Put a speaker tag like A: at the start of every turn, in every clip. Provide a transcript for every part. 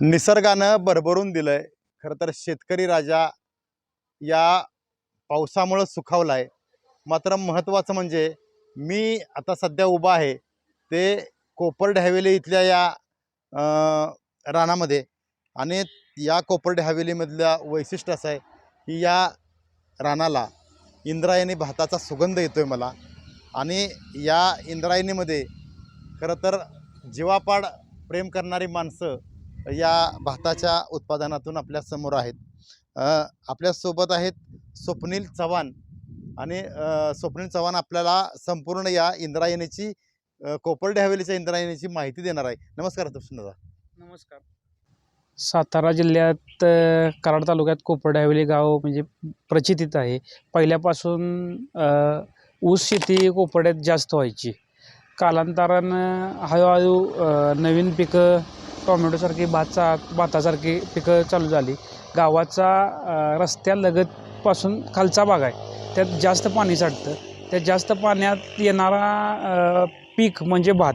A: निसर्गानं भरभरून दिलं आहे खरं तर शेतकरी राजा या पावसामुळं सुखावला आहे मात्र महत्त्वाचं म्हणजे मी आता सध्या उभा आहे ते कोपर्ड हवेली इथल्या या रानामध्ये आणि या कोपर्ड हवेलीमधल्या वैशिष्ट्य असं आहे की या रानाला इंद्रायणी भाताचा सुगंध येतो आहे मला आणि या इंद्रायणीमध्ये खरं तर जीवापाड प्रेम करणारी माणसं या भाताच्या उत्पादनातून आपल्यासमोर आहेत. अ, आपल्यासोबत आहेत स्वप्नील चव्हाण आणि स्वप्नील चव्हाण आपल्याला संपूर्ण या इंद्रायणीची कोपर्डे हवेलीच्या इंद्रायणीची माहिती देणार आहे. नमस्कार दादा
B: नमस्कार. सातारा जिल्ह्यात कराड तालुक्यात कोपर्ड हवेली गाव म्हणजे प्रचितीत आहे. पहिल्यापासून ऊस शेती कोपर्ड्यात जास्त व्हायची. कालांतरानं हळूहळू नवीन पिकं टोमॅटोसारखी भातचा भातासारखी पिकं चालू झाली. गावाचा रस्त्यालगतपासून खालचा भाग आहे. त्यात जास्त पाणी साठतं. त्या जास्त पाण्यात येणारा पीक म्हणजे भात.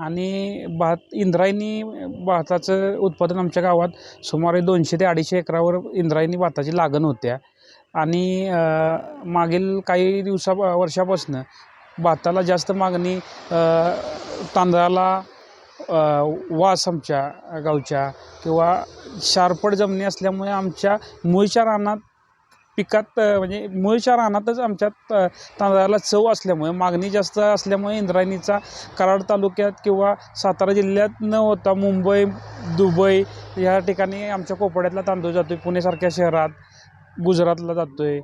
B: आणि भात इंद्रायणी भाताचं उत्पादन आमच्या गावात सुमारे दोनशे ते अडीचशे एकरावर इंद्रायणी भाताची लागण होत्या. आणि मागील काही दिवसा वर्षापासून भाताला जास्त मागणी तांदळाला वास आमच्या गावच्या किंवा शारपड जमिनी असल्यामुळे आमच्या मूळच्या रानात पिकात म्हणजे मूळच्या रानातच आमच्यात तांदळाला चव असल्यामुळे मागणी जास्त असल्यामुळे इंद्रायणीचा कराड तालुक्यात किंवा सातारा जिल्ह्यात न होता मुंबई दुबई या ठिकाणी आमच्या कोपड्यातला तांदूळ जातो आहे पुणेसारख्या शहरात गुजरातला जातो आहे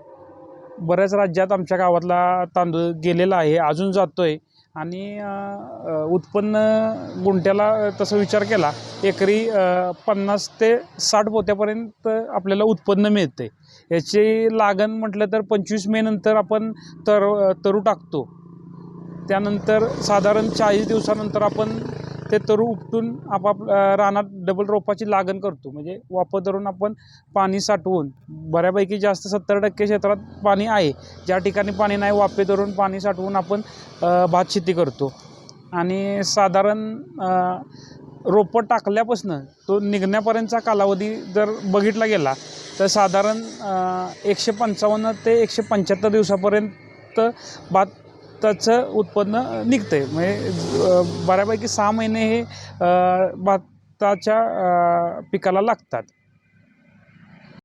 B: बऱ्याच राज्यात आमच्या गावातला तांदूळ गेलेला आहे अजून जातो आहे आणि उत्पन्न गुंट्याला तसं विचार केला. एकरी पन्नास ते साठ पोत्यापर्यंत आपल्याला उत्पन्न मिळते. याची लागण म्हटलं तर पंचवीस मे नंतर आपण तर तरू टाकतो. त्यानंतर साधारण चाळीस दिवसानंतर आपण ते तरू उपटून आपाप रानात डबल रोपाची लागण करतो. म्हणजे वापर धरून आपण पाणी साठवून बऱ्यापैकी जास्त सत्तर टक्के क्षेत्रात पाणी आहे. ज्या ठिकाणी पाणी नाही वाफे धरून पाणी साठवून आपण भात शेती करतो. आणि साधारण रोपं टाकल्यापासून तो निघण्यापर्यंतचा कालावधी जर बघितला गेला तर साधारण एकशे पंचावन्न ते एकशे पंच्याहत्तर दिवसापर्यंत भात भाताचं उत्पन्न निघतं आहे म्हणजे बऱ्यापैकी सहा महिने हे भाताच्या पिकाला लागतात.